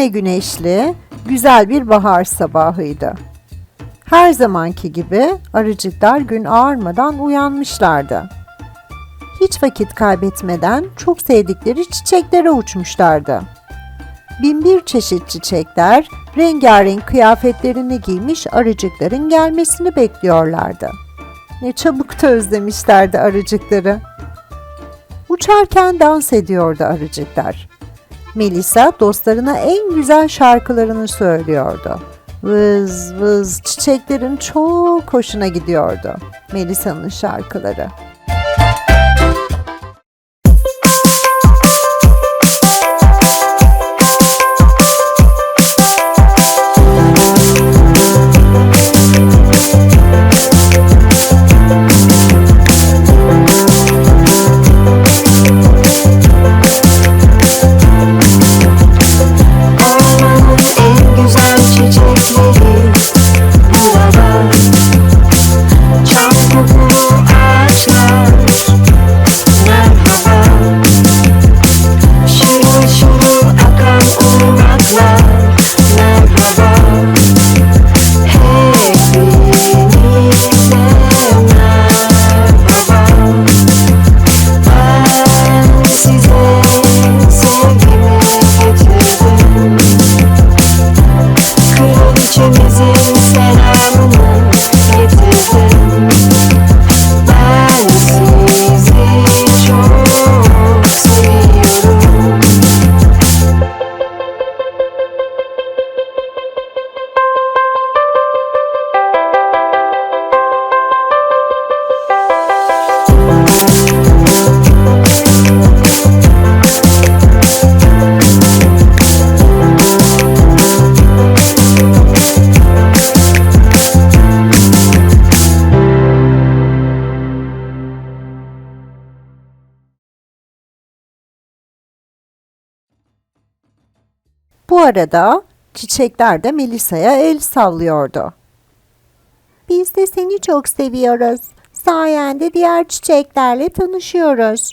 Yine güneşli, güzel bir bahar sabahıydı. Her zamanki gibi arıcıklar gün ağarmadan uyanmışlardı. Hiç vakit kaybetmeden çok sevdikleri çiçeklere uçmuşlardı. Binbir çeşit çiçekler rengarenk kıyafetlerini giymiş arıcıkların gelmesini bekliyorlardı. Ne çabuk da özlemişlerdi arıcıkları. Uçarken dans ediyordu arıcıklar. Melisa dostlarına en güzel şarkılarını söylüyordu. Vız vız çiçeklerin çok hoşuna gidiyordu Melisa'nın şarkıları. Bu arada çiçekler de Melisa'ya el sallıyordu. Biz de seni çok seviyoruz. Sayende diğer çiçeklerle tanışıyoruz.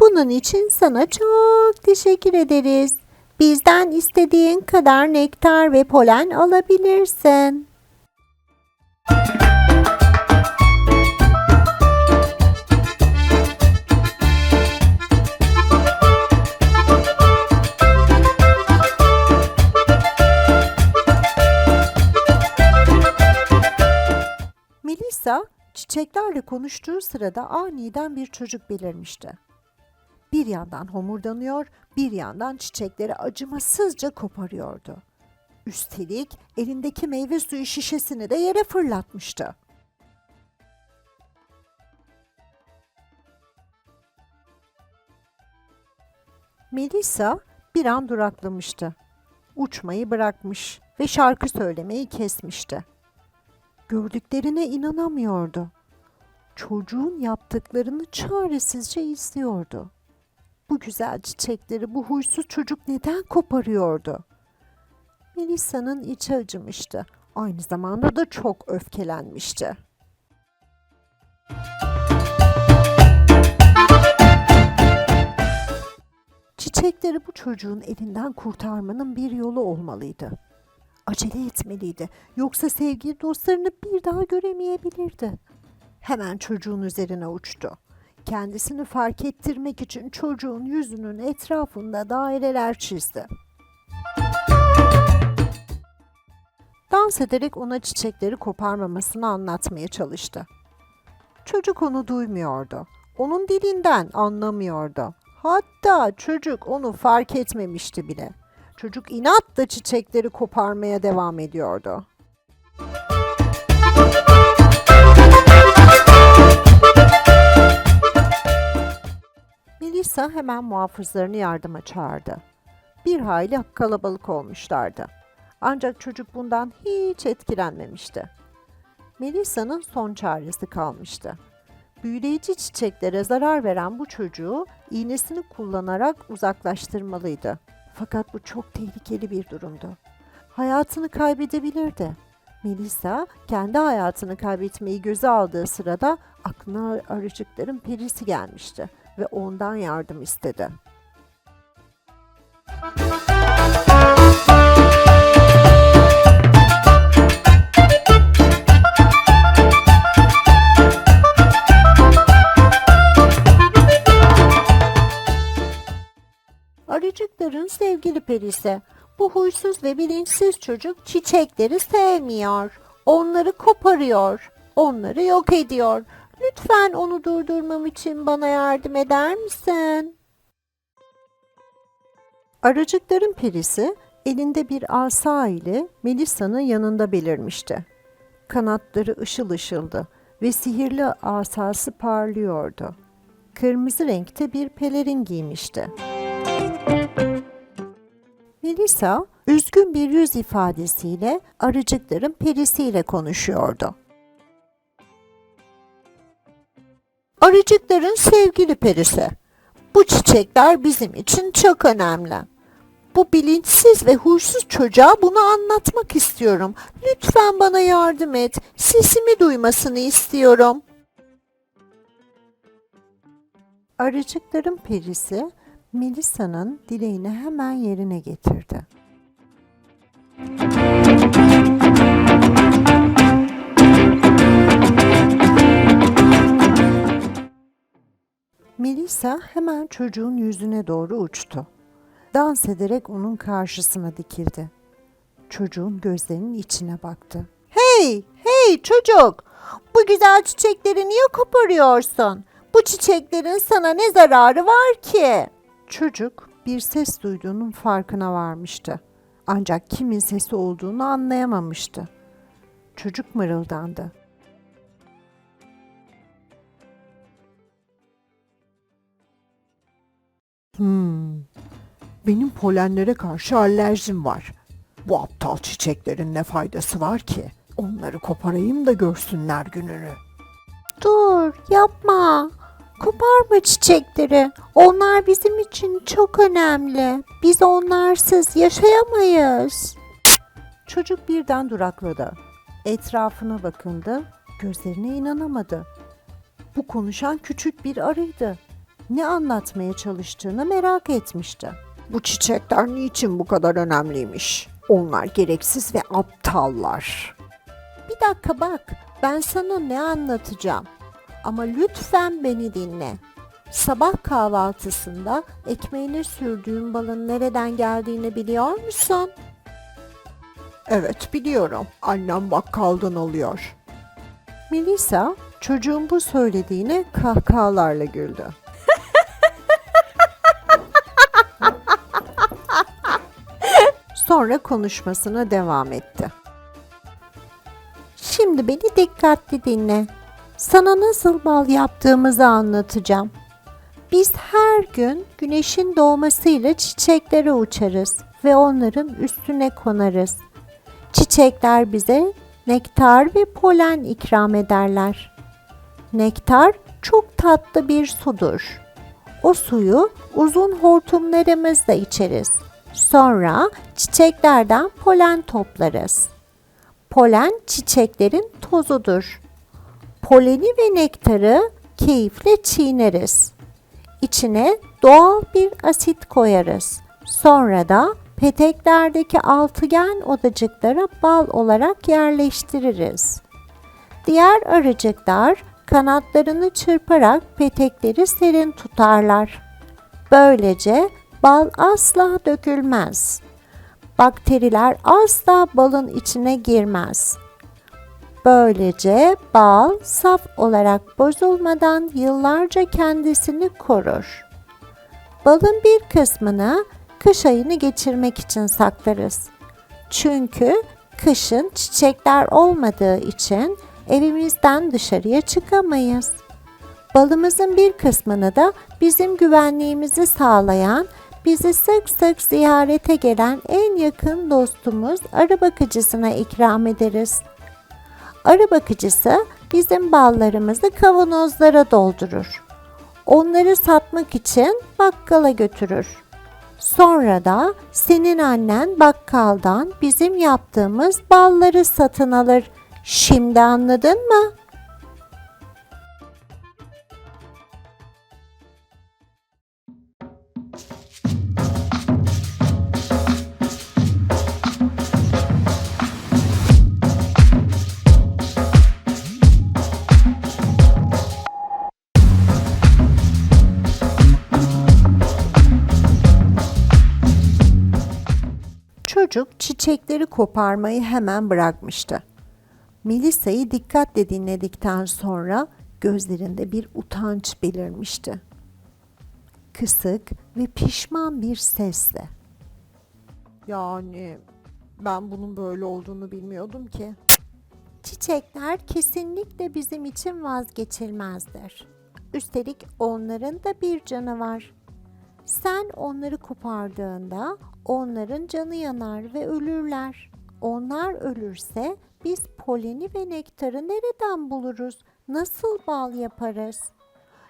Bunun için sana çok teşekkür ederiz. Bizden istediğin kadar nektar ve polen alabilirsin. Melisa çiçeklerle konuştuğu sırada aniden bir çocuk belirmişti. Bir yandan homurdanıyor, bir yandan çiçekleri acımasızca koparıyordu. Üstelik elindeki meyve suyu şişesini de yere fırlatmıştı. Melisa bir an duraklamıştı. Uçmayı bırakmış ve şarkı söylemeyi kesmişti. Gördüklerine inanamıyordu. Çocuğun yaptıklarını çaresizce izliyordu. Bu güzel çiçekleri bu huysuz çocuk neden koparıyordu? Melisa'nın içi acımıştı. Aynı zamanda da çok öfkelenmişti. Çiçekleri bu çocuğun elinden kurtarmanın bir yolu olmalıydı. Acele etmeliydi. Yoksa sevgili dostlarını bir daha göremeyebilirdi. Hemen çocuğun üzerine uçtu. Kendisini fark ettirmek için çocuğun yüzünün etrafında daireler çizdi. Dans ederek ona çiçekleri koparmamasını anlatmaya çalıştı. Çocuk onu duymuyordu. Onun dilinden anlamıyordu. Hatta çocuk onu fark etmemişti bile. Çocuk inatla çiçekleri koparmaya devam ediyordu. Melisa hemen muhafızlarını yardıma çağırdı. Bir hayli kalabalık olmuşlardı. Ancak çocuk bundan hiç etkilenmemişti. Melisa'nın son çaresi kalmıştı. Büyüleyici çiçeklere zarar veren bu çocuğu iğnesini kullanarak uzaklaştırmalıydı. Fakat bu çok tehlikeli bir durumdu. Hayatını kaybedebilirdi. Melisa kendi hayatını kaybetmeyi göze aldığı sırada aklına arıcıkların perisi gelmişti ve ondan yardım istedi. Perisi. Bu huysuz ve bilinçsiz çocuk çiçekleri sevmiyor. Onları koparıyor. Onları yok ediyor. Lütfen onu durdurmam için bana yardım eder misin? Aracıkların perisi elinde bir asa ile Melisa'nın yanında belirmişti. Kanatları ışıl ışıldı ve sihirli asası parlıyordu. Kırmızı renkte bir pelerin giymişti. Melisa üzgün bir yüz ifadesiyle arıcıkların perisiyle konuşuyordu. Arıcıkların sevgili perisi. Bu çiçekler bizim için çok önemli. Bu bilinçsiz ve huysuz çocuğa bunu anlatmak istiyorum. Lütfen bana yardım et. Sesimi duymasını istiyorum. Arıcıkların perisi Melisa'nın dileğini hemen yerine getirdi. Melisa hemen çocuğun yüzüne doğru uçtu. Dans ederek onun karşısına dikildi. Çocuğun gözlerinin içine baktı. Hey, hey çocuk! Bu güzel çiçekleri niye koparıyorsun? Bu çiçeklerin sana ne zararı var ki? Çocuk bir ses duyduğunun farkına varmıştı. Ancak kimin sesi olduğunu anlayamamıştı. Çocuk mırıldandı. Hmm, benim polenlere karşı alerjim var. Bu aptal çiçeklerin ne faydası var ki? Onları koparayım da görsünler gününü. Dur, yapma. Koparma çiçekleri. Onlar bizim için çok önemli. Biz onlarsız yaşayamayız. Çocuk birden durakladı. Etrafına bakındı. Gözlerine inanamadı. Bu konuşan küçük bir arıydı. Ne anlatmaya çalıştığını merak etmişti. Bu çiçekler niçin bu kadar önemliymiş? Onlar gereksiz ve aptallar. Bir dakika bak, ben sana ne anlatacağım. Ama lütfen beni dinle. Sabah kahvaltısında ekmeğine sürdüğüm balın nereden geldiğini biliyor musun? Evet biliyorum. Annem bakkaldan alıyor. Melisa çocuğun bu söylediğine kahkahalarla güldü. Sonra konuşmasına devam etti. Şimdi beni dikkatli dinle. Sana nasıl bal yaptığımızı anlatacağım. Biz her gün güneşin doğmasıyla çiçeklere uçarız ve onların üstüne konarız. Çiçekler bize nektar ve polen ikram ederler. Nektar çok tatlı bir sudur. O suyu uzun hortumlarımızla içeriz. Sonra çiçeklerden polen toplarız. Polen çiçeklerin tozudur. Poleni ve nektarı keyifle çiğneriz. İçine doğal bir asit koyarız. Sonra da peteklerdeki altıgen odacıklara bal olarak yerleştiririz. Diğer arıcıklar kanatlarını çırparak petekleri serin tutarlar. Böylece bal asla dökülmez. Bakteriler asla balın içine girmez. Böylece bal saf olarak bozulmadan yıllarca kendisini korur. Balın bir kısmını kış ayını geçirmek için saklarız. Çünkü kışın çiçekler olmadığı için evimizden dışarıya çıkamayız. Balımızın bir kısmını da bizim güvenliğimizi sağlayan, bizi sık sık ziyarete gelen en yakın dostumuz arı bakıcısına ikram ederiz. Arı bakıcısı bizim ballarımızı kavanozlara doldurur. Onları satmak için bakkala götürür. Sonra da senin annen bakkaldan bizim yaptığımız balları satın alır. Şimdi anladın mı? Çiçekleri koparmayı hemen bırakmıştı. Melisa'yı dikkatle dinledikten sonra gözlerinde bir utanç belirmişti. Kısık ve pişman bir sesle. Yani ben bunun böyle olduğunu bilmiyordum ki. Çiçekler kesinlikle bizim için vazgeçilmezdir. Üstelik onların da bir canı var. Sen onları kopardığında onların canı yanar ve ölürler. Onlar ölürse biz poleni ve nektarı nereden buluruz? Nasıl bal yaparız?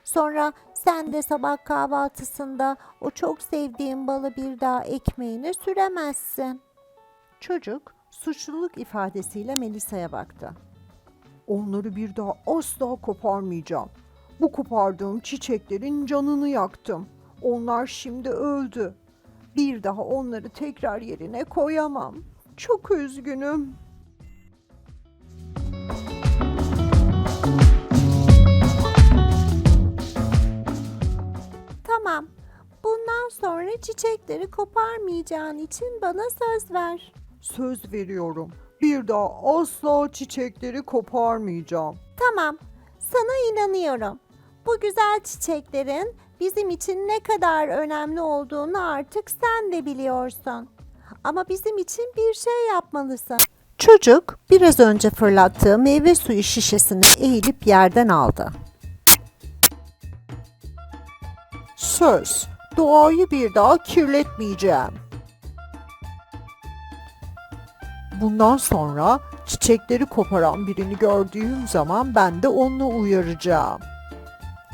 Sonra sen de sabah kahvaltısında o çok sevdiğin balı bir daha ekmeğine süremezsin. Çocuk suçluluk ifadesiyle Melisa'ya baktı. Onları bir daha asla koparmayacağım. Bu kopardığım çiçeklerin canını yaktım. Onlar şimdi öldü. Bir daha onları tekrar yerine koyamam. Çok üzgünüm. Tamam. Bundan sonra çiçekleri koparmayacağın için bana söz ver. Söz veriyorum. Bir daha asla çiçekleri koparmayacağım. Tamam. Sana inanıyorum. Bu güzel çiçeklerin bizim için ne kadar önemli olduğunu artık sen de biliyorsun. Ama bizim için bir şey yapmalısın. Çocuk biraz önce fırlattığı meyve suyu şişesini eğilip yerden aldı. Söz. Doğayı bir daha kirletmeyeceğim. Bundan sonra çiçekleri koparan birini gördüğüm zaman ben de onu uyaracağım.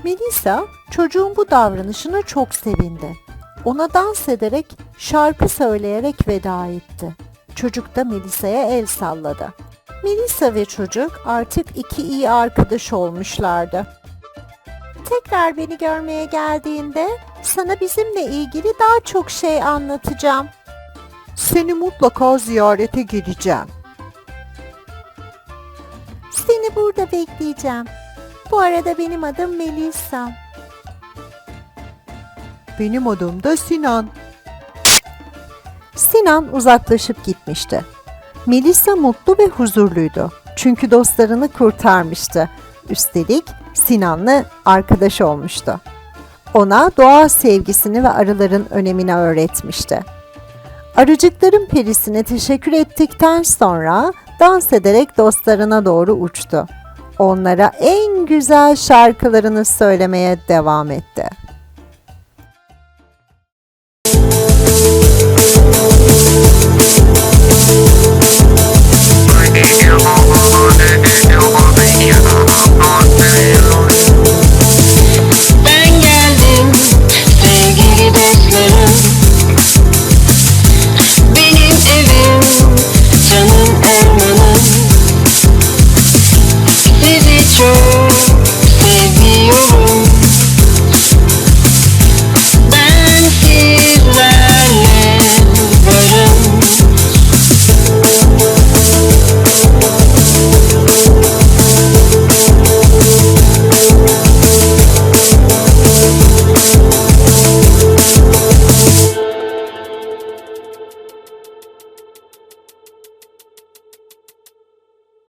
Melisa çocuğun bu davranışına çok sevindi. Ona dans ederek, şarkı söyleyerek veda etti. Çocuk da Melisa'ya el salladı. Melisa ve çocuk artık iki iyi arkadaş olmuşlardı. Tekrar beni görmeye geldiğinde sana bizimle ilgili daha çok şey anlatacağım. Seni mutlaka ziyarete geleceğim. Seni burada bekleyeceğim. Bu arada benim adım Melisa. Benim adım da Sinan. Sinan uzaklaşıp gitmişti. Melisa mutlu ve huzurluydu. Çünkü dostlarını kurtarmıştı. Üstelik Sinan'la arkadaş olmuştu. Ona doğa sevgisini ve arıların önemini öğretmişti. Arıcıkların perisine teşekkür ettikten sonra dans ederek dostlarına doğru uçtu. Onlara en güzel şarkılarını söylemeye devam etti.